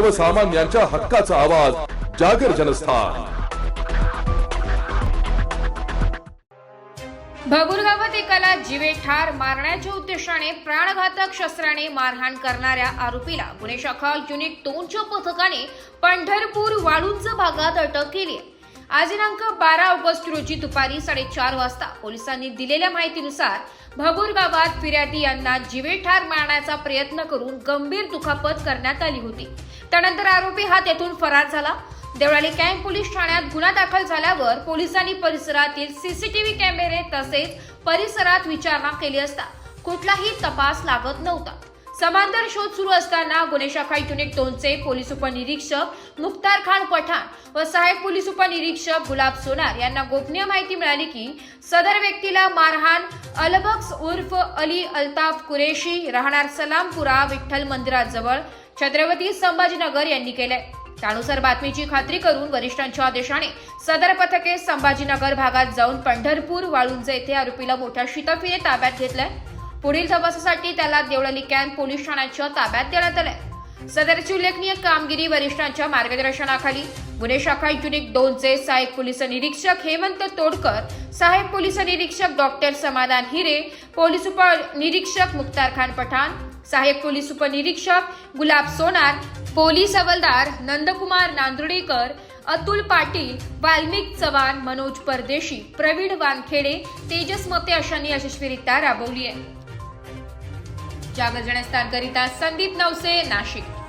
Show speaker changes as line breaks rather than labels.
सर्वसामान्यांच्या हक्काचा आवाज जागर जनस्थान.
भगूर गावात एकाला जीवे ठार मारण्याच्या उद्देशाने प्राणघातक शस्त्राने मारहाण करणाऱ्या आरोपीला गुन्हे शाखा युनिट दोनच्या पथकाने पंढरपूर वाळुंज भागात अटक केली आहे. आज दिनांक बारा ऑगस्ट रोजी दुपारी साडेचार वाजता पोलिसांनी दिलेल्या माहितीनुसार भगूर गावात फिर्यादी यांना जीवे ठार मारण्याचा प्रयत्न करून गंभीर दुखापत करण्यात आली होती. त्यानंतर आरोपी हा तेथून फरार झाला. देवळाली कॅम्प पोलीस ठाण्यात गुन्हा दाखल झाल्यावर पोलिसांनी परिसरातील सीसीटीव्ही कॅमेरे तसेच परिसरात विचारणा केली असता. कुठलाही तपास लागत नव्हता. समांतर शोध सुरू असताना गुन्हे शाखा युनिट दोनचे पोलीस उपनिरीक्षक मुख्तार खान पठाण व सहाय्यक पोलीस उपनिरीक्षक गुलाब सोनार यांना गोपनीय माहिती मिळाली की सदर व्यक्तीला मारहाण अलबक्स उर्फ अली अल्ताफ कुरेशी राहणार सलामपुरा विठ्ठल मंदिराजवळ छत्रपती संभाजीनगर यांनी केलंय. त्यानुसार बातमीची खात्री करून वरिष्ठांच्या आदेशाने सदर पथके संभाजीनगर भागात जाऊन पंढरपूर वाळुंज येथे आरोपीला मोठ्या शितफीने ताब्यात घेतलंय. पुढील तपासासाठी त्याला देवळाली कॅम्प पोलीस ठाण्याच्या ताब्यात देण्यात आलंय. सदरची उल्लेखनीय कामगिरी वरिष्ठांच्या मार्गदर्शनाखाली गुन्हे शाखा युनिट दोनचे सहाय्यक पोलीस निरीक्षक हेमंत तोडकर सहाय्यक पोलीस निरीक्षक डॉक्टर समाधान हिरे पोलीस उपनिरीक्षक मुख्तार खान पठाण सहाय्यक पोलीस उपनिरीक्षक गुलाब सोनार पोलीस हवलदार नंदकुमार नांदुर्डेकर अतुल पाटील वाल्मिक चव्हाण मनोज परदेशी प्रवीण वानखेडे तेजस मते अशांनी यशस्वीरित्या राबवली आहे. જાગર જણે સ્ટાર કરીતા સંદીપ નવસે નાશિક